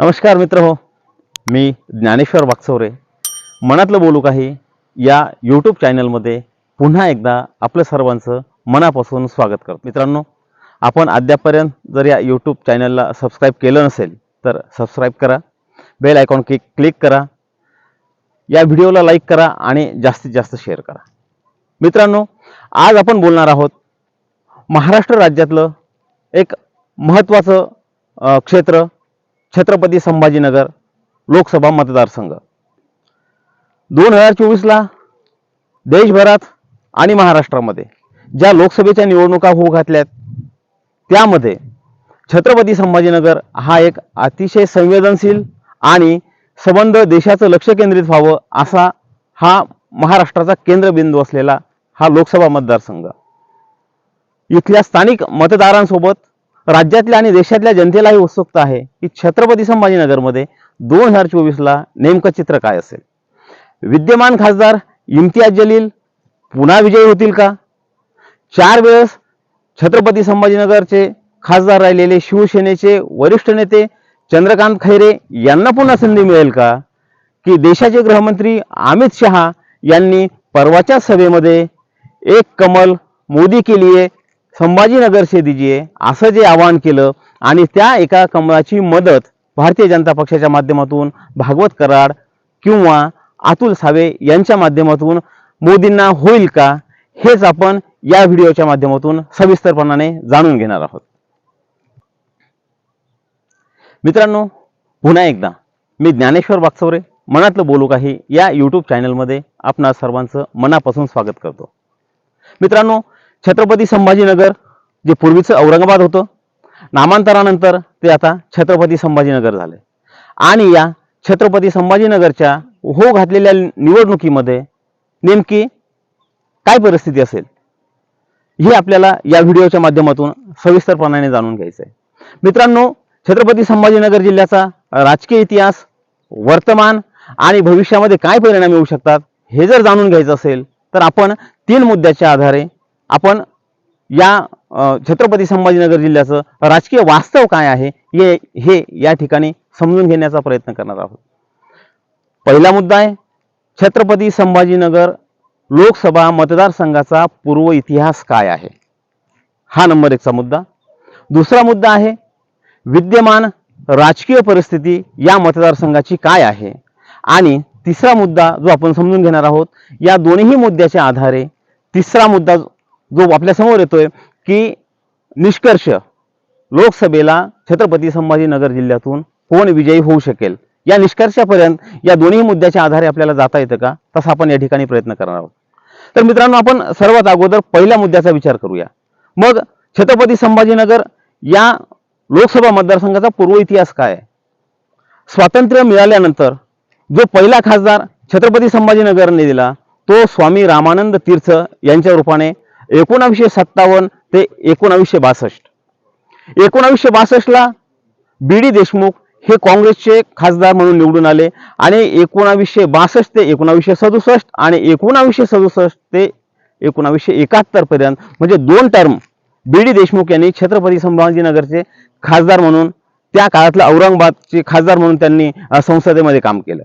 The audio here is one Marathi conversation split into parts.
नमस्कार मित्र हो मी ज्ञानेश्वर वागचौरे मनातलं बोलू काही या यूट्यूब चॅनलमध्ये पुन्हा एकदा आपलं सर्वांचं मनापासून स्वागत करतो. मित्रांनो आपण अद्यापर्यंत जर या यूट्यूब चॅनलला सबस्क्राईब केलं नसेल तर सबस्क्राईब करा बेल आयकॉन क्लिक क्लिक करा या व्हिडिओला लाईक करा आणि जास्तीत जास्त शेअर करा. मित्रांनो आज आपण बोलणार आहोत महाराष्ट्र राज्यातलं एक महत्त्वाचं क्षेत्र छत्रपती संभाजीनगर लोकसभा मतदारसंघ. दोन हजार चोवीसला देशभरात आणि महाराष्ट्रामध्ये ज्या लोकसभेच्या निवडणुका होऊ घातल्यात त्यामध्ये छत्रपती संभाजीनगर हा एक अतिशय संवेदनशील आणि संबंध देशाचं लक्ष केंद्रित व्हावं असा हा महाराष्ट्राचा केंद्रबिंदू असलेला हा लोकसभा मतदारसंघ. इथल्या स्थानिक मतदारांसोबत राज्यातल्या आणि देशातल्या जनतेलाही उत्सुकता आहे की छत्रपती संभाजीनगरमध्ये दोन हजार चोवीसला नेमकं चित्र काय असेल? विद्यमान खासदार इम्तियाज जलील पुन्हा विजयी होतील का? चार वेळेस छत्रपती संभाजीनगरचे खासदार राहिलेले शिवसेनेचे वरिष्ठ नेते चंद्रकांत खैरे यांना पुन्हा संधी मिळेल का? की देशाचे गृहमंत्री अमित शहा यांनी परवाच्या सभेमध्ये एक कमल मोदी के लिए संभाजीनगर से दीजिए असं जे आवाहन केलं आणि त्या एका कमळाची मदत भारतीय जनता पक्षाच्या माध्यमातून भागवत कराड किंवा अतुल सावे यांच्या माध्यमातून मोदींना होईल का हेच आपण या व्हिडिओच्या माध्यमातून सविस्तरपणाने जाणून घेणार आहोत. मित्रांनो पुन्हा एकदा मी ज्ञानेश्वर वागचौरे मनातलं बोलू काही या यूट्यूब चॅनलमध्ये आपणा सर्वांचं मनापासून स्वागत करतो. मित्रांनो छत्रपती संभाजीनगर जे पूर्वीचं औरंगाबाद होतं नामांतरानंतर ते आता छत्रपती संभाजीनगर झाले. आणि या छत्रपती संभाजीनगरच्या हो घातलेल्या निवडणुकीमध्ये नेमकी काय परिस्थिती असेल? हे आपल्याला या व्हिडिओच्या माध्यमातून सविस्तरपणाने जाणून घ्यायचं आहे मित्रांनो छत्रपती संभाजीनगर जिल्ह्याचा राजकीय इतिहास वर्तमान आणि भविष्यामध्ये काय परिणाम येऊ शकतात हे जर जाणून घ्यायचं असेल तर आपण तीन मुद्द्याच्या आधारे आपण या छत्रपती संभाजीनगर जिल्ह्याचं राजकीय वास्तव काय आहे हे हे या ठिकाणी समजून घेण्याचा प्रयत्न करणार आहोत. पहिला मुद्दा आहे छत्रपती संभाजीनगर लोकसभा मतदारसंघाचा पूर्व इतिहास काय आहे? हा नंबर एकचा मुद्दा. दुसरा मुद्दा आहे विद्यमान राजकीय परिस्थिती या मतदारसंघाची काय आहे? आणि तिसरा मुद्दा जो आपण समजून घेणार आहोत या दोन्ही मुद्द्याच्या आधारे तिसरा मुद्दा जो आपल्यासमोर येतोय की निष्कर्ष लोकसभेला छत्रपती संभाजीनगर जिल्ह्यातून कोण विजयी होऊ शकेल? या निष्कर्षापर्यंत या दोन्ही मुद्द्याच्या आधारे आपल्याला जाता येतं का? तसा आपण या ठिकाणी प्रयत्न करणार आहोत. तर मित्रांनो आपण सर्वात अगोदर पहिल्या मुद्द्याचा विचार करूया. मग छत्रपती संभाजीनगर या लोकसभा मतदारसंघाचा पूर्व इतिहास काय आहे? स्वातंत्र्य मिळाल्यानंतर जो पहिला खासदार छत्रपती संभाजीनगरने दिला तो स्वामी रामानंद तीर्थ यांच्या रूपाने एकोणावीसशे सत्तावन्न ते एकोणावीसशे बासष्ट. एकोणावीसशे बासष्टला बी डी देशमुख हे काँग्रेसचे खासदार म्हणून निवडून आले आणि एकोणावीसशे बासष्ट ते एकोणावीसशे सदुसष्ट आणि एकोणावीसशे सदुसष्ट ते एकोणावीसशे एकाहत्तर पर्यंत म्हणजे दोन टर्म बी डी देशमुख यांनी छत्रपती संभाजीनगरचे खासदार म्हणून त्या काळातल्या औरंगाबादचे खासदार म्हणून त्यांनी संसदेमध्ये काम केलं.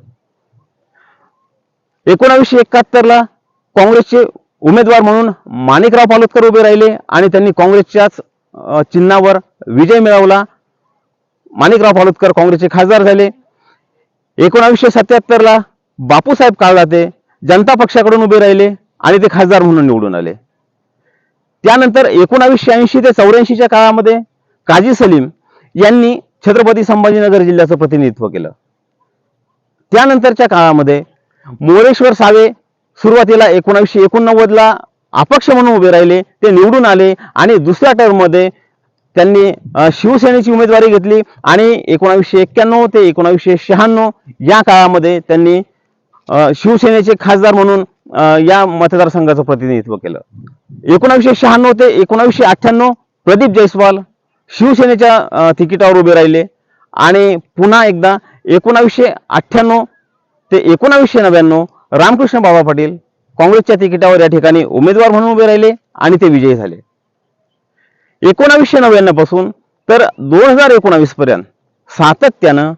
एकोणावीसशे एकाहत्तरला काँग्रेसचे उमेदवार म्हणून माणिकराव पालुतकर उभे राहिले आणि त्यांनी काँग्रेसच्याच चिन्हावर विजय मिळवला. माणिकराव पालुतकर काँग्रेसचे खासदार झाले. एकोणावीसशे सत्याहत्तरला बापूसाहेब काळदाते जनता पक्षाकडून उभे राहिले आणि ते खासदार म्हणून निवडून आले. त्यानंतर एकोणावीसशे ऐंशी ते चौऱ्याऐंशीच्या काळामध्ये काजी सलीम यांनी छत्रपती संभाजीनगर जिल्ह्याचं प्रतिनिधित्व केलं. त्यानंतरच्या काळामध्ये मोरेश्वर सावे सुरुवातीला एकोणावीसशे एकोणनव्वदला अपक्ष म्हणून उभे राहिले ते निवडून आले आणि दुसऱ्या टर्ममध्ये त्यांनी शिवसेनेची उमेदवारी घेतली आणि एकोणावीसशे एक्क्याण्णव ते एकोणावीसशे शहाण्णव या काळामध्ये त्यांनी शिवसेनेचे खासदार म्हणून या मतदारसंघाचं प्रतिनिधित्व केलं. एकोणावीसशे शहाण्णव ते एकोणावीसशे अठ्ठ्याण्णव प्रदीप जयस्वाल शिवसेनेच्या तिकिटावर उभे राहिले आणि पुन्हा एकदा एकोणावीसशे अठ्ठ्याण्णव ते एकोणावीसशे नव्याण्णव रामकृष्ण बाबा पाटील काँग्रेसच्या तिकिटावर या ठिकाणी उमेदवार म्हणून उभे राहिले आणि ते विजयी झाले. एकोणावीसशे नव्याण्णवपासून तर दोन हजार एकोणावीस पर्यंत सातत्यानं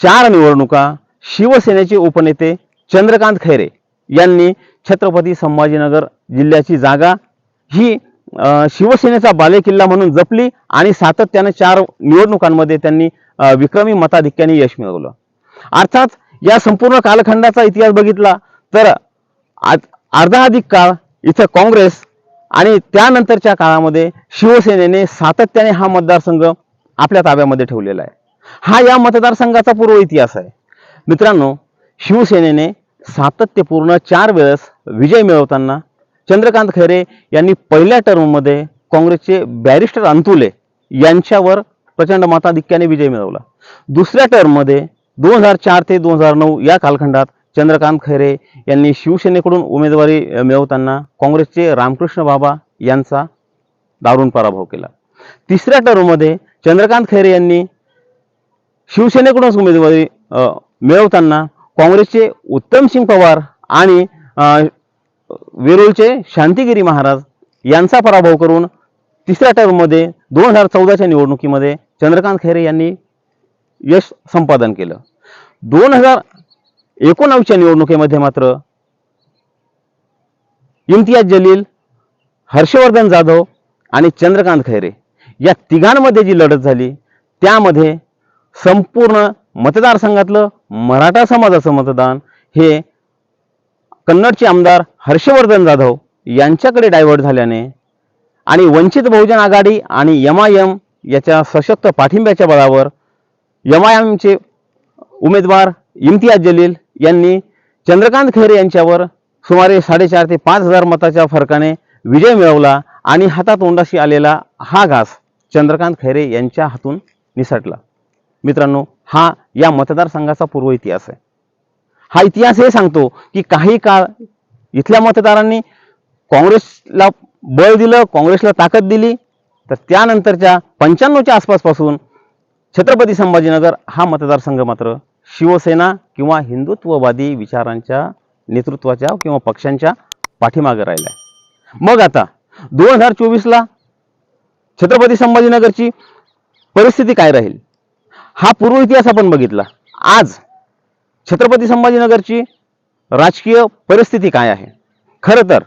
चार निवडणुका शिवसेनेचे उपनेते चंद्रकांत खैरे यांनी छत्रपती संभाजीनगर जिल्ह्याची जागा ही शिवसेनेचा बालेकिल्ला म्हणून जपली आणि सातत्याने चार निवडणुकांमध्ये त्यांनी विक्रमी मताधिक्याने यश मिळवलं. अर्थात या संपूर्ण कालखंडाचा इतिहास बघितला तर आज- अर्धा अधिक काळ इथं काँग्रेस आणि त्यानंतरच्या काळामध्ये शिवसेनेने सातत्याने हा मतदारसंघ आपल्या ताब्यामध्ये ठेवलेला आहे. हा या मतदारसंघाचा पूर्व इतिहास आहे. मित्रांनो शिवसेनेने सातत्यपूर्ण चार वेळेस विजय मिळवताना चंद्रकांत खैरे यांनी पहिल्या टर्ममध्ये काँग्रेसचे बॅरिस्टर अंतुले यांच्यावर प्रचंड मताधिक्याने विजय मिळवला. दुसऱ्या टर्ममध्ये दोन हजार चार ते दोन हजार नऊ या कालखंडात चंद्रकांत खैरे यांनी शिवसेनेकडून उमेदवारी मिळवताना काँग्रेसचे रामकृष्ण बाबा यांचा दारुण पराभव केला. तिसऱ्या टर्ममध्ये चंद्रकांत खैरे यांनी शिवसेनेकडूनच उमेदवारी मिळवताना काँग्रेसचे उत्तमसिंग पवार आणि वेरूळचे शांतिगिरी महाराज यांचा पराभव करून तिसऱ्या टर्ममध्ये दोन हजार चौदाच्या निवडणुकीमध्ये चंद्रकांत खैरे यांनी यश संपादन केलं. दोन हजार एकोणावीसच्या निवडणुकीमध्ये मात्र इम्तियाज जलील हर्षवर्धन जाधव आणि चंद्रकांत खैरे या तिघांमध्ये जी लढत झाली त्यामध्ये संपूर्ण मतदारसंघातलं मराठा समाजाचं मतदान हे कन्नडचे आमदार हर्षवर्धन जाधव यांच्याकडे डायव्हर्ट झाल्याने आणि वंचित बहुजन आघाडी आणि यम आय एम याच्या सशक्त पाठिंब्याच्या बळावर एम आय एमचे उमेदवार इम्तियाज जलील यांनी चंद्रकांत खैरे यांच्यावर सुमारे साडेचार ते पाच हजार मताच्या फरकाने विजय मिळवला आणि हातातोंडाशी आलेला हा घास चंद्रकांत खैरे यांच्या हातून निसटला. मित्रांनो हा या मतदारसंघाचा पूर्व इतिहास आहे. हा इतिहास हे सांगतो की काही काळ इथल्या मतदारांनी काँग्रेसला बळ दिलं काँग्रेसला ताकद दिली तर त्यानंतरच्या पंच्याण्णवच्या आसपासपासून छत्रपती संभाजीनगर हा मतदारसंघ मात्र शिवसेना किंवा हिंदुत्ववादी विचारांच्या नेतृत्वाच्या किंवा पक्षांच्या पाठीमागे राहिला आहे मग आता दोन हजार चोवीसला छत्रपती संभाजीनगरची परिस्थिती काय राहील? हा पूर्व इतिहास आपण बघितला. आज छत्रपती संभाजीनगरची राजकीय परिस्थिती काय आहे? खरं तर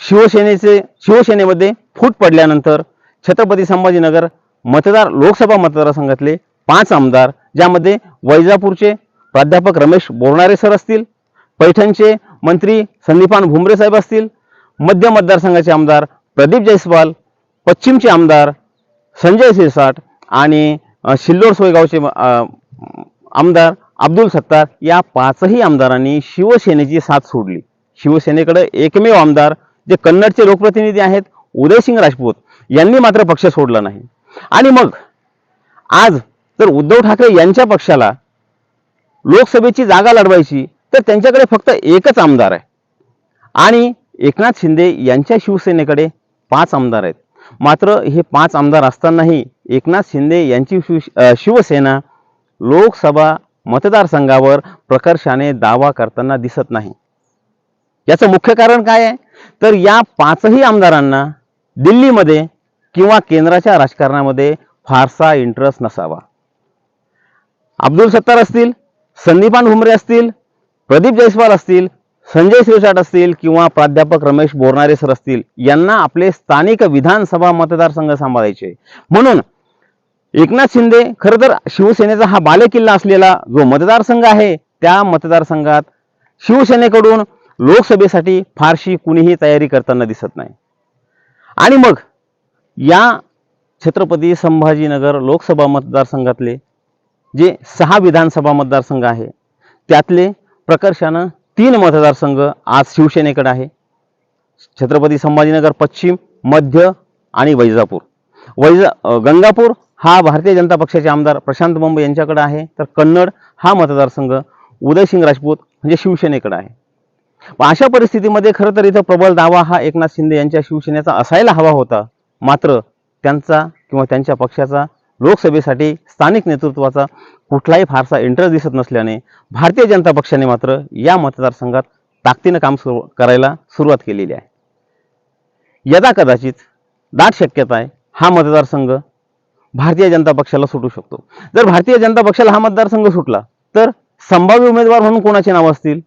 शिवसेनेचे शिवसेनेमध्ये फूट पडल्यानंतर छत्रपती संभाजीनगर मतदार लोकसभा मतदारसंघातले पाच आमदार ज्यामध्ये वैजापूरचे प्राध्यापक रमेश बोरणारे सर असतील पैठणचे मंत्री संदीपान भुमरे साहेब असतील मध्य मतदारसंघाचे आमदार प्रदीप जयस्वाल पश्चिमचे आमदार संजय शिरसाट आणि शिल्लोड सोयगावचे आमदार अब्दुल सत्तार या पाचही आमदारांनी शिवसेनेची साथ सोडली. शिवसेनेकडे एकमेव आमदार जे कन्नडचे लोकप्रतिनिधी आहेत उदयसिंग राजपूत यांनी मात्र पक्ष सोडला नाही. आणि मग आज तर उद्धव ठाकरे यांच्या पक्षाला लोकसभेची जागा लढवायची तर त्यांच्याकडे फक्त एकच आमदार आहे. आणि एकनाथ शिंदे यांच्या शिवसेनेकडे पाच आमदार आहेत. मात्र हे पाच आमदार असतानाही एकनाथ शिंदे यांची शिव शिवसेना लोकसभा मतदारसंघावर प्रकर्षाने दावा करताना दिसत नाही. याचं मुख्य कारण काय आहे? तर या पाचही आमदारांना दिल्लीमध्ये किंवा केंद्राच्या राजकारणामध्ये फारसा इंटरेस्ट नसावा. अब्दुल सत्तार असतील संदीपान भुमरे असतील प्रदीप जयस्वाल असतील संजय शिरसाट असतील किंवा प्राध्यापक रमेश बोरणारे सर असतील यांना आपले स्थानिक विधानसभा मतदारसंघ सांभाळायचे. म्हणून एकनाथ शिंदे खरं तर शिवसेनेचा हा बालेकिल्ला असलेला जो मतदारसंघ आहे त्या मतदारसंघात शिवसेनेकडून लोकसभेसाठी फारशी कुणीही तयारी करताना दिसत नाही. आणि मग या छत्रपती संभाजीनगर लोकसभा मतदारसंघातले जे सहा विधानसभा मतदारसंघ आहे त्यातले प्रकर्षानं तीन मतदारसंघ आज शिवसेनेकडे आहे. छत्रपती संभाजीनगर पश्चिम मध्य आणि वैजापूर. वैजा गंगापूर हा भारतीय जनता पक्षाचे आमदार प्रशांत बंब यांच्याकडे आहे तर कन्नड हा मतदारसंघ उदयसिंग राजपूत म्हणजे शिवसेनेकडे आहे. अशा परिस्थितीमध्ये खरं तर इथं प्रबळ दावा हा एकनाथ शिंदे यांच्या शिवसेनेचा असायला हवा होता. मात्र त्यांचा किंवा त्यांच्या पक्षाचा लोकसभेसाठी स्थानिक नेतृत्वाचा कुठलाही फारसा इंटरेस्ट दिसत नसल्याने भारतीय जनता पक्षाने मात्र या मतदारसंघात ताकदीनं काम सुरू करायला सुरुवात केलेली आहे. यदा कदाचित दाट शक्यता आहे हा मतदारसंघ भारतीय जनता पक्षाला सुटू शकतो. जर भारतीय जनता पक्षाला हा मतदारसंघ सुटला तर संभाव्य उमेदवार म्हणून कोणाचे नाव असतील?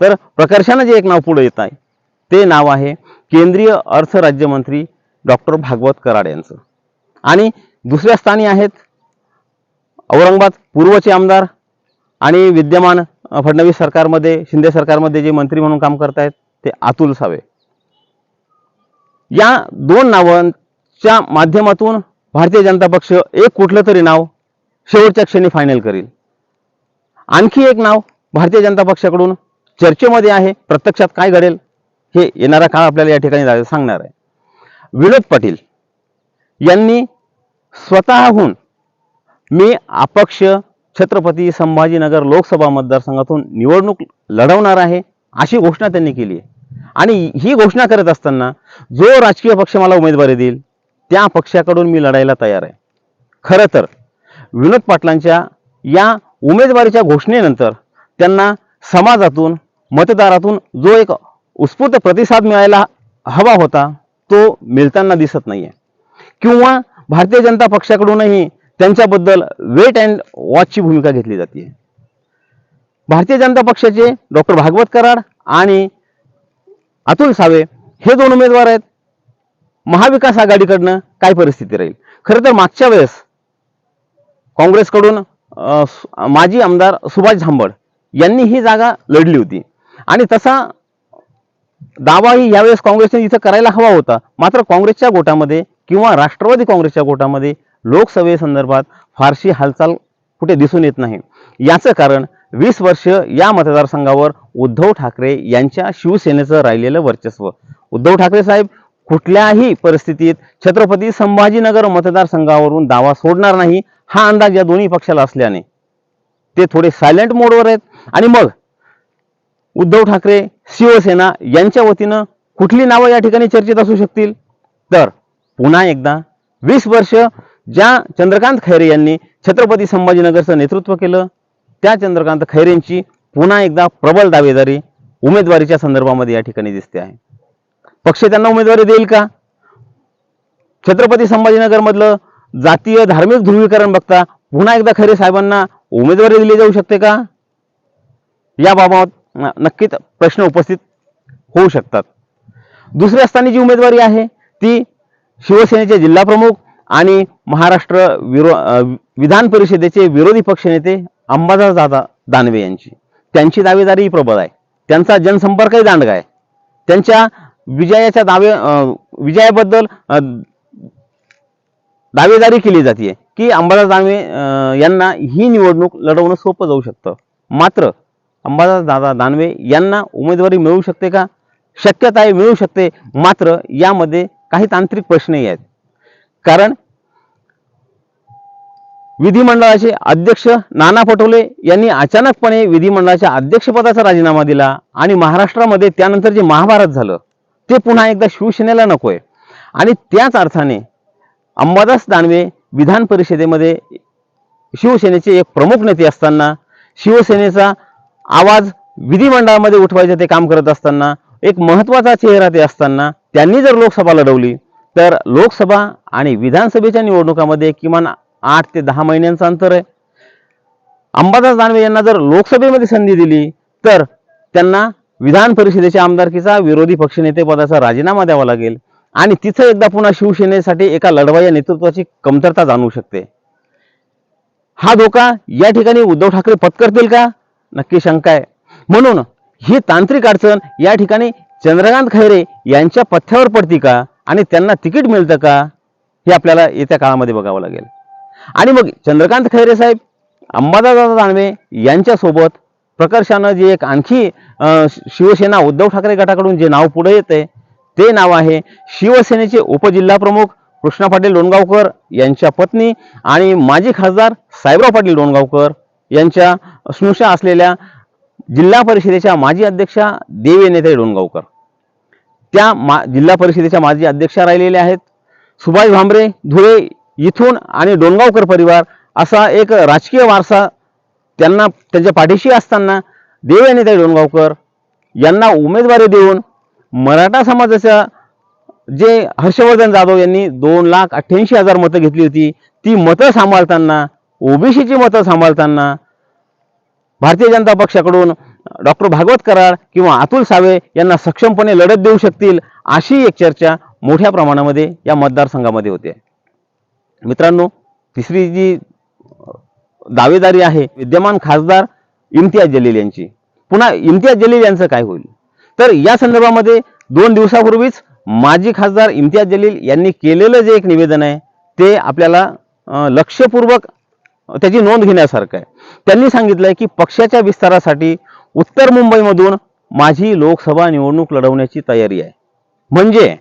तर प्रकर्षानं जे एक नाव पुढे येत आहे ते नाव आहे केंद्रीय अर्थ राज्यमंत्री डॉक्टर भागवत कराड यांचं. आणि दुसऱ्या स्थानी आहेत. औरंगाबाद पूर्वचे आमदार आणि विद्यमान फडणवीस सरकारमध्ये शिंदे सरकारमध्ये जे मंत्री म्हणून काम करत आहेत ते अतुल सावे. या दोन नावांच्या माध्यमातून भारतीय जनता पक्ष एक कुठलं तरी नाव शेवटच्या क्षणी फायनल करील. आणखी एक नाव भारतीय जनता पक्षाकडून चर्चेमध्ये आहे प्रत्यक्षात काय घडेल हे येणारा काळ आपल्याला या ठिकाणी सांगणार आहे. विनोद पाटील यांनी स्वतःहून मी अपक्ष छत्रपती संभाजीनगर लोकसभा मतदारसंघातून निवडणूक लढवणार आहे अशी घोषणा त्यांनी केली आहे. आणि ही घोषणा करत असताना जो राजकीय पक्ष मला उमेदवारी देईल त्या पक्षाकडून मी लढायला तयार आहे. खरं तर विनोद पाटलांच्या या उमेदवारीच्या घोषणेनंतर त्यांना समाजातून मतदारातून जो एक उत्स्फूर्त प्रतिसाद मिळायला हवा होता तो मिळताना दिसत नाहीये. किंवा भारतीय जनता पक्षाकडूनही त्यांच्याबद्दल वेट अँड वॉचची भूमिका घेतली जाते भारतीय जनता पक्षाचे डॉक्टर भागवत कराड आणि अतुल सावे हे दोन उमेदवार आहेत. महाविकास आघाडीकडनं काय परिस्थिती राहील? खरं तर मागच्या वेळेस काँग्रेसकडून माजी आमदार सुभाष झांबड यांनी ही जागा लढली होती. आणि तसा दावाही यावेळेस काँग्रेसने इथं करायला हवा होता. मात्र काँग्रेसच्या गोटामध्ये किंवा राष्ट्रवादी काँग्रेसच्या गोटामध्ये लोकसभेसंदर्भात फारशी हालचाल कुठे दिसून येत नाही. याचं कारण वीस वर्ष या मतदारसंघावर उद्धव ठाकरे यांच्या शिवसेनेचं राहिलेलं वर्चस्व. उद्धव ठाकरे साहेब कुठल्याही परिस्थितीत छत्रपती संभाजीनगर मतदारसंघावरून दावा सोडणार नाही हा अंदाज या दोन्ही पक्षाला असल्याने. ते थोडे सायलेंट मोडवर आहेत. आणि मग उद्धव ठाकरे शिवसेना यांच्या वतीनं कुठली नावं या ठिकाणी चर्चेत असू शकतील? तर पुन्हा एकदा वीस वर्ष ज्या चंद्रकांत खैरे यांनी छत्रपती संभाजीनगरचं नेतृत्व केलं त्या चंद्रकांत खैरेंची पुन्हा एकदा प्रबल दावेदारी उमेदवारीच्या संदर्भामध्ये या ठिकाणी दिसते आहे. पक्ष त्यांना उमेदवारी देईल का? छत्रपती संभाजीनगरमधलं जातीय धार्मिक ध्रुवीकरण बघता पुन्हा एकदा खैरे साहेबांना उमेदवारी दिली जाऊ शकते का? याबाबत नक्कीच प्रश्न उपस्थित होऊ शकतात. दुसऱ्या स्थानी जी उमेदवारी आहे ती शिवसेनेचे जिल्हाप्रमुख आणि महाराष्ट्र विरो विधान परिषदेचे विरोधी पक्षनेते अंबादास दादा दानवे यांची. त्यांची दावेदारी प्रबळ आहे. त्यांचा जनसंपर्कही दांडगा आहे. त्यांच्या विजयाच्या दावे अं, विजयाबद्दल दावेदारी केली जाते की अंबादास दानवे यांना ही निवडणूक लढवणं सोपं जाऊ शकतं. मात्र अंबादास दादा दानवे यांना उमेदवारी मिळू शकते का? शक्यता आहे मिळू शकते. मात्र यामध्ये काही तांत्रिक प्रश्नही आहेत. कारण विधिमंडळाचे अध्यक्ष नाना पटोले यांनी अचानकपणे विधिमंडळाच्या अध्यक्षपदाचा राजीनामा दिला आणि महाराष्ट्रामध्ये त्यानंतर जे महाभारत झालं ते पुन्हा एकदा शिवसेनेला नकोय. आणि त्याच अर्थाने अंबादास दानवे विधान परिषदेमध्ये शिवसेनेचे एक प्रमुख नेते असताना शिवसेनेचा आवाज विधिमंडळामध्ये उठवायचं ते काम करत असताना एक महत्त्वाचा चेहरा ते असताना त्यांनी जर लोकसभा लढवली तर लोकसभा आणि विधानसभेच्या निवडणुकामध्ये किमान आठ ते दहा महिन्यांचं अंतर आहे. अंबादास दानवे यांना जर लोकसभेमध्ये संधी दिली तर त्यांना विधान परिषदेच्या आमदारकीचा विरोधी पक्षनेते पदाचा राजीनामा द्यावा लागेल. आणि तिथं एकदा पुन्हा शिवसेनेसाठी एका लढवाया नेतृत्वाची कमतरता जाणवू शकते. हा धोका या ठिकाणी उद्धव ठाकरे पत्करतील का? नक्की शंका आहे. म्हणून ही तांत्रिक अडचण या ठिकाणी चंद्रकांत खैरे यांच्या पथ्यावर पडती का? आणि त्यांना तिकीट मिळतं का? हे आपल्याला येत्या काळामध्ये बघावं लागेल. आणि मग चंद्रकांत खैरे साहेब अंबादादा दानवे यांच्यासोबत प्रकर्षानं जे एक आणखी शिवसेना उद्धव ठाकरे गटाकडून जे नाव पुढे येते ते नाव आहे शिवसेनेचे उपजिल्हा प्रमुख कृष्णा पाटील लोणगावकर यांच्या पत्नी आणि माजी खासदार साहेबराव पाटील लोणगावकर यांच्या स्नुषा असलेल्या जिल्हा परिषदेच्या माजी अध्यक्षा देवेनेते डोणगावकर. त्या मा जिल्हा परिषदेच्या माजी अध्यक्षा राहिलेल्या आहेत. सुभाष भांबरे धुळे इथून आणि डोणगावकर परिवार असा एक राजकीय वारसा त्यांना त्यांच्या पाठीशी असताना देवेनेते डोणगावकर यांना उमेदवारी देऊन मराठा समाजाच्या जे हर्षवर्धन जाधव यांनी दोन लाख अठ्ठ्याऐंशी हजार मतं घेतली होती ती मतं सांभाळताना ओबीसीची मतं सांभाळताना भारतीय जनता पक्षाकडून डॉक्टर भागवत कराड किंवा अतुल सावे यांना सक्षमपणे लढत देऊ शकतील अशी एक चर्चा मोठ्या प्रमाणामध्ये या मतदारसंघामध्ये होते. मित्रांनो तिसरी जी दावेदारी आहे विद्यमान खासदार इम्तियाज जलील यांची. पुन्हा इम्तियाज जलील यांचं काय होईल? तर या संदर्भामध्ये दोन दिवसापूर्वीच माजी खासदार इम्तियाज जलील यांनी केलेलं जे एक निवेदन आहे ते आपल्याला लक्षपूर्वक त्याची नोंद घेण्यासारखं आहे. त्यांनी सांगितलंय की पक्षाच्या विस्तारासाठी उत्तर मुंबईमधून माझी लोकसभा निवडणूक लढवण्याची तयारी आहे. म्हणजे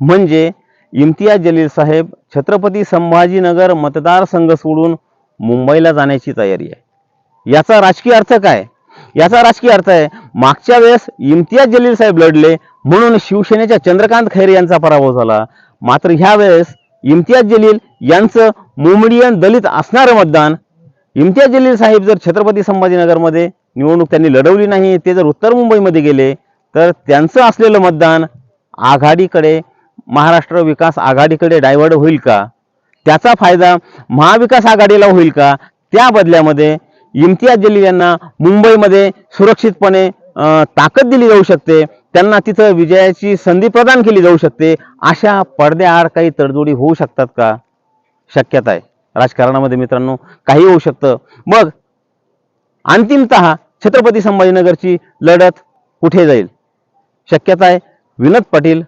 म्हणजे इम्तियाज जलील साहेब छत्रपती संभाजीनगर मतदारसंघ सोडून मुंबईला जाण्याची तयारी आहे. याचा राजकीय अर्थ काय? याचा राजकीय अर्थ आहे मागच्या वेळेस इम्तियाज जलील साहेब लढले म्हणून शिवसेनेच्या चंद्रकांत खैरे यांचा पराभव झाला. मात्र ह्या वेळेस इम्तियाज जलील यांचं मुंबईयन दलित असणारं मतदान इम्तियाज जलील साहेब जर छत्रपती संभाजीनगरमध्ये निवडणूक त्यांनी लढवली नाही ते जर उत्तर मुंबईमध्ये गेले तर त्यांचं असलेलं मतदान आघाडीकडे महाराष्ट्र विकास आघाडीकडे डायव्हर्ट होईल का? त्याचा फायदा महाविकास आघाडीला होईल का? त्या बदल्यामध्ये इम्तियाज जलील यांना मुंबईमध्ये सुरक्षितपणे ताकद दिली जाऊ शकते. त्यांना तिथं विजयाची संधी प्रदान केली जाऊ शकते. अशा पडद्याआड काही तडजोडी होऊ शकतात का? शक्यता आहे. राजकारणामध्ये मित्रांनो काही होऊ शकतं. मग अंतिमत छत्रपती संभाजीनगरची लढत कुठे जाईल? शक्यता आहे विनोद पाटील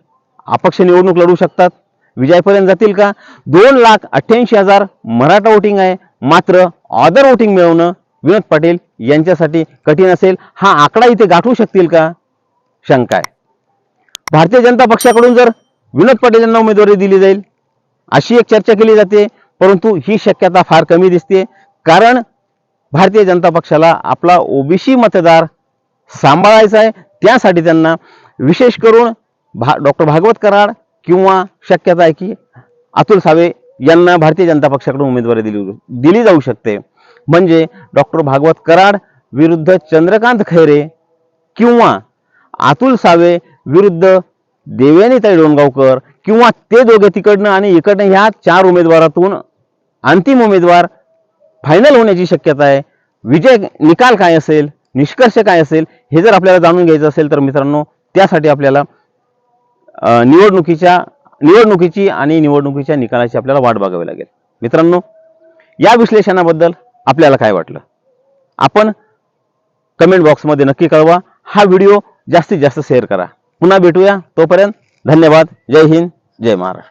अपक्ष निवडणूक लढू शकतात. विजयापर्यंत जातील का? दोन लाख अठ्ठ्याऐंशी हजार मराठा वोटिंग आहे. मात्र ऑदर वोटिंग मिळवणं विनोद पाटील यांच्यासाठी कठीण असेल. हा आकडा इथे गाठू शकतील का? शंका आहे. भारतीय जनता पक्षाकडून जर विनोद पाटील यांना उमेदवारी दिली जाईल अशी एक चर्चा केली जाते परंतु ही शक्यता फार कमी दिसते कारण भारतीय जनता पक्षाला आपला ओबीसी मतदार सांभाळायचा आहे त्यासाठी त्यांना विशेष करून भा डॉक्टर भागवत कराड किंवा शक्यता आहे की अतुल सावे यांना भारतीय जनता पक्षाकडून उमेदवारी दिली दिली जाऊ शकते. म्हणजे डॉक्टर भागवत कराड विरुद्ध चंद्रकांत खैरे किंवा अतुल सावे विरुद्ध देवयानीताई डोणगावकर किंवा ते दोघे तिकडनं आणि इकडनं ह्या चार उमेदवारातून अंतिम उमेदवार फायनल होण्याची शक्यता आहे. विजय निकाल काय असेल निष्कर्ष काय असेल हे जर आपल्याला जाणून घ्यायचं असेल तर मित्रांनो त्यासाठी आपल्याला निवडणुकीच्या निवडणुकीची आणि निवडणुकीच्या निकालाची आपल्याला वाट बघावी लागेल. मित्रांनो या विश्लेषणाबद्दल आपल्याला काय वाटलं? आपण कमेंट बॉक्समध्ये नक्की कळवा. हा व्हिडिओ जास्तीत जास्त शेअर करा. पुन्हा भेटूया. तोपर्यंत धन्यवाद. जय हिंद. जय महाराष्ट्र.